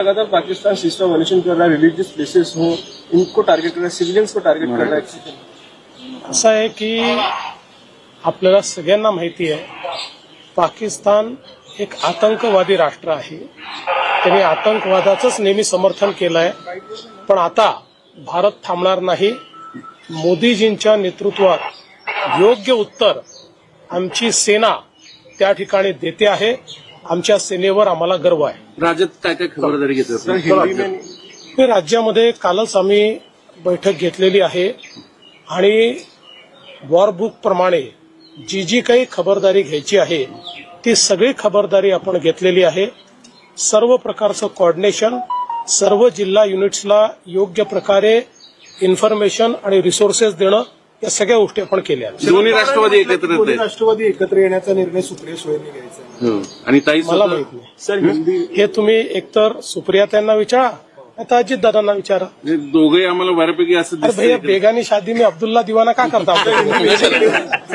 लगातार Pakistan system violation कर रहा है रिलीजियस प्लेसेस हो इनको टारगेट कर रहा है सिविलियंस को टारगेट कर रहा है असं आहे की आपल्याला सगळ्यांना माहिती आहे पाकिस्तान एक आतंकवादी राष्ट्र आहे. त्यांनी आतंकवादाचंच नेहमी समर्थन केलं आहे पण आता भारत थांबणार नाही. मोदीजींच्या नेतृत्वात योग्य उत्तर आमची सेना त्या ठिकाणी देते आहे. आमच्या सेनेवर आम्हाला गर्व आहे. राज्यात काय काय खबरदारी घेतली हे राज्यामध्ये कालच आम्ही बैठक घेतलेली आहे आणि वॉरबुक प्रमाणे जी जी काही खबरदारी घ्यायची आहे ती सगळी खबरदारी आपण घेतलेली आहे. सर्व प्रकारचं कॉर्डिनेशन सर्व जिल्हा युनिट्सला योग्य प्रकारे इन्फॉर्मेशन आणि रिसोर्सेस देणं या सगळ्या गोष्टी आपण केल्या आहेत. दोन्ही राष्ट्रवादी एकत्र दोन्ही. राष्ट्रवादी एकत्र येण्याचा निर्णय सुप्रिया सुळेंनी घ्यायचा आहे. हो. आणि ताई मला माहीत नाही सर हिंदी हे तुम्ही एकतर सुप्रिया त्यांना विचारा आता अजित दादांना विचारा दोघे आम्हाला बऱ्यापैकी असं अरे भैया बेगानी शादी में अब्दुल्ला दिवाना का करता